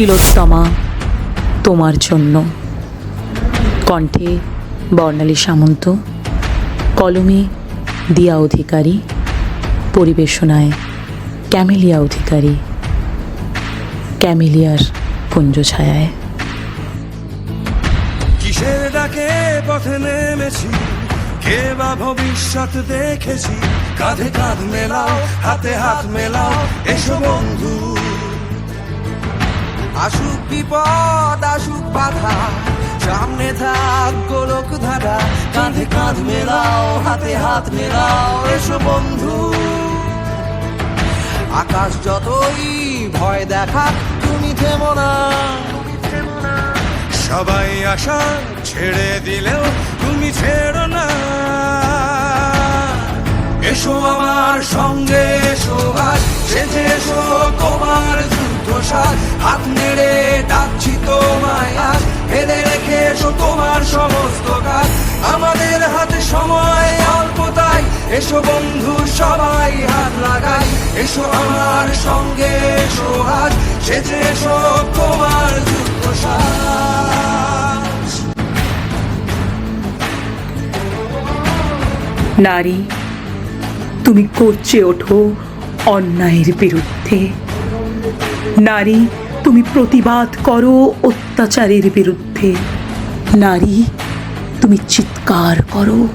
তিলোত্তমা তোমার জন্য। কণ্ঠে বর্ণালী সামন্ত, কলমে দিয়া অধিকারী, পরিবেশনায় ক্যামেলিয়া অধিকারী, ক্যামেলিয়ার কুঞ্জ ছায়ায় কিসের ডাকে পথে নেমেছি? কে বা ভবিষ্যৎ দেখেছি? কাঁধে কাঁধ মেলাও, হাতে হাত মেলাও, এসো বন্ধু। আসুক বিপদ, আসুক বাধা, সামনে থাক গোলক ধারা কাঁধে কাঁধ মেলাও, হাতে হাত মেলাও, এসো বন্ধু। আকাশ যতই ভয় দেখা তুমি থেমো না। সবাই আশা ছেড়ে দিলেও তুমি ছেড়ো না। এসো আমার সঙ্গে, এসো আজ সেজে এসো তোমার সাজ হাত নেড়ে ডাকছি তোমায় আজ ফেলে রেখে এসো তোমার সমস্ত কাজ। আমাদের হাতে সময় অল্প তাই, এসো বন্ধু, সবাই হাত লাগাই। এসো আমার সঙ্গে, এসো আজ, সেজে এসো তোমার নারী, তুমি করছে ওঠো অন্যায়ের বিরুদ্ধে। নারী, তুমি প্রতিবাদ করো অত্যাচারের বিরুদ্ধে। নারী, তুমি চিৎকার করো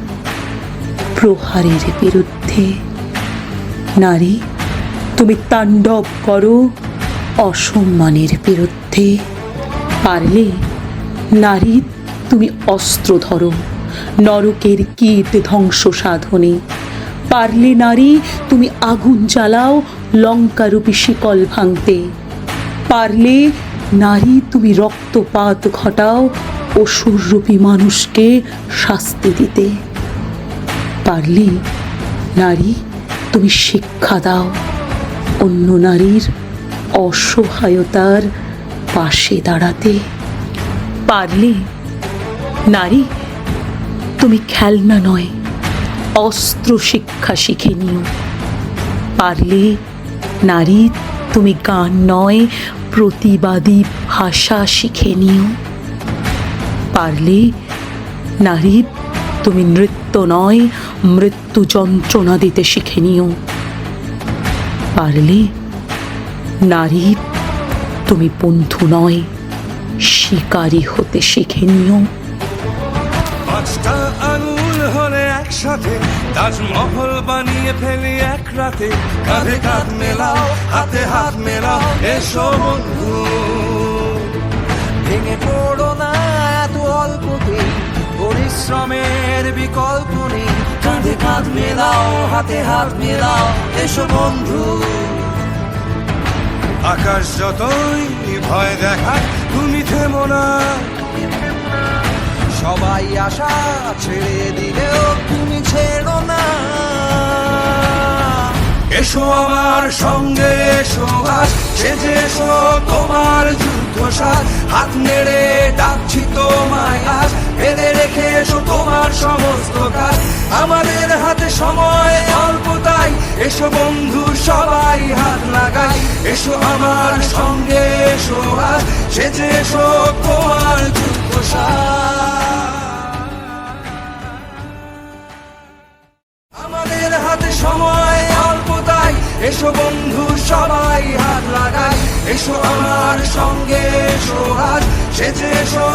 প্রহারের বিরুদ্ধে। নারী, তুমি তাণ্ডব করো অসম্মানের বিরুদ্ধে। পারলে, নারী, তুমি অস্ত্র ধরো নরকের কীট ধ্বংস সাধনে। পারলে নারী, তুমি আগুন জ্বালাও, লঙ্কারূপী শিকল ভাঙতে। পারলে নারী, তুমি রক্তপাত ঘটাও, অসুররূপী মানুষকে শাস্তি দিতে। পারলে নারী, তুমি শিক্ষা দাও, অন্য নারীর অসহায়তার পাশে দাঁড়াতে। পারলে নারী, তুমি খেলনা নয় অস্ত্র শিক্ষা শিখে নিও। পারলে নারী, তুমি গান নয়, প্রতিবাদী ভাষা শিখে নিও। পারলে নারী, তুমি নৃত্য নয়, মৃত্যু যন্ত্রণা দিতে শিখে নিও। পারলে নারী, তুমি বন্ধু নয়, শিকারী হতে শিখে নিও। আঙুল হলে একসাথে তাজমহল বানিয়ে ফেলি এক রাতে। কাঁধে কাঁধ মেলাও, হাতে হাত মেলাও, এসো বন্ধু। ভেঙে পড়ো না, এত অল্পতে পরিশ্রমের বিকল্প নেই। কাঁধে কাঁধ মেলাও, হাতে হাত মেলাও, এসো বন্ধু। আকাশ যতই ভয় দেখা তুমি থেমো না। সবাই আশা ছেড়ে দিলেও তুমি ছেড়ো এসো আমার সঙ্গে, এসো আজ সেজে এসো, তোমার যুদ্ধ সাজ। হাত নেড়ে ডাকছি তোমায় আজ ফেলে রেখে এসো তোমার সমস্ত কাজ। আমাদের হাতে সময় অল্প তাই, এসো বন্ধু, সবাই হাত লাগাই। এসো আমার সঙ্গে, এসো আজ সেজে এসো, তোমার যুদ্ধ সাজ। আমাদের হাতে সময় এসো বন্ধু সবাই হাত লাগাই। এসো আমার সঙ্গে এসো আজ সেজে এসো।